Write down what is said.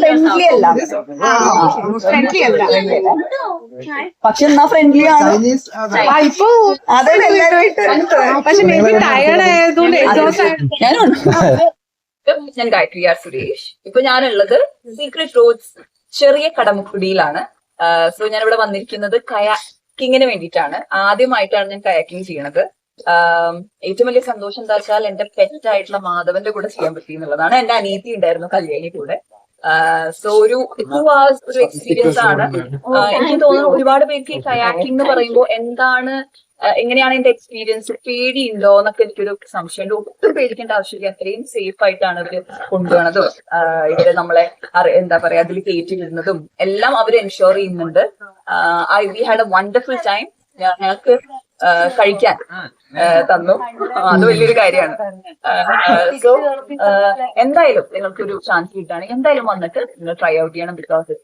Friendly അല്ല. Friendly അല്ല. പക്ഷെ എന്നാ ഫ്രണ്ട്ലി ആണ്. ചൈനീസ് ആ, ഇപ്പൊ അതാണ് എല്ലാരുമായിട്ട് പക്ഷെ ടയർഡ് ആയതുകൊണ്ട് ഞാനുണ്ട് ഞാൻ ഗായത്രി ആർ സുരേഷ്. ഇപ്പൊ ഞാനുള്ളത് സീക്രട്ട് റോഡ്സ് ചെറിയ കടമുക്കുടിയിലാണ്. സോ ഞാൻ ഇവിടെ വന്നിരിക്കുന്നത് കയാക്കിങ്ങിന് വേണ്ടിയിട്ടാണ്. ആദ്യമായിട്ടാണ് ഞാൻ കയാക്കിങ് ചെയ്യണത്. ഏറ്റവും വലിയ സന്തോഷം എന്താ വെച്ചാൽ എന്റെ പെറ്റായിട്ടുള്ള മാധവന്റെ കൂടെ ചെയ്യാൻ പറ്റി എന്നുള്ളതാണ്. എന്റെ അനിയത്തി ഉണ്ടായിരുന്നു കല്യാണി കൂടെ. സോ ഒരു ഒരു എക്സ്പീരിയൻസ് ആണ്. എനിക്ക് തോന്നുന്നു ഒരുപാട് പേർക്ക് ഈ കയാക്കിംഗ് എന്ന് പറയുമ്പോൾ എന്താണ് എങ്ങനെയാണ് എന്റെ എക്സ്പീരിയൻസ് പേടിയുണ്ടോ എന്നൊക്കെ എനിക്കൊരു സംശയമുണ്ട്. ഒട്ടും പേടിക്കേണ്ട ആവശ്യമില്ല. അത്രയും സേഫ് ആയിട്ടാണ് അവർ കൊണ്ടുപോണതും. ഇവർ നമ്മളെ എന്താ പറയാ അതിൽ കയറ്റി വിടുന്നതും എല്ലാം അവർ എൻഷുർ ചെയ്യുന്നുണ്ട്. I we had a wonderful time ഞങ്ങൾക്ക് കഴിക്കാൻ തന്നു. അത് വലിയൊരു കാര്യമാണ്. സോ എന്തായാലും നിങ്ങൾക്കൊരു ചാൻസ് കിട്ടുകയാണെങ്കിൽ എന്തായാലും വന്നിട്ട് നിങ്ങൾ ട്രൈ ഔട്ട് ചെയ്യണം ബിക്കോസ്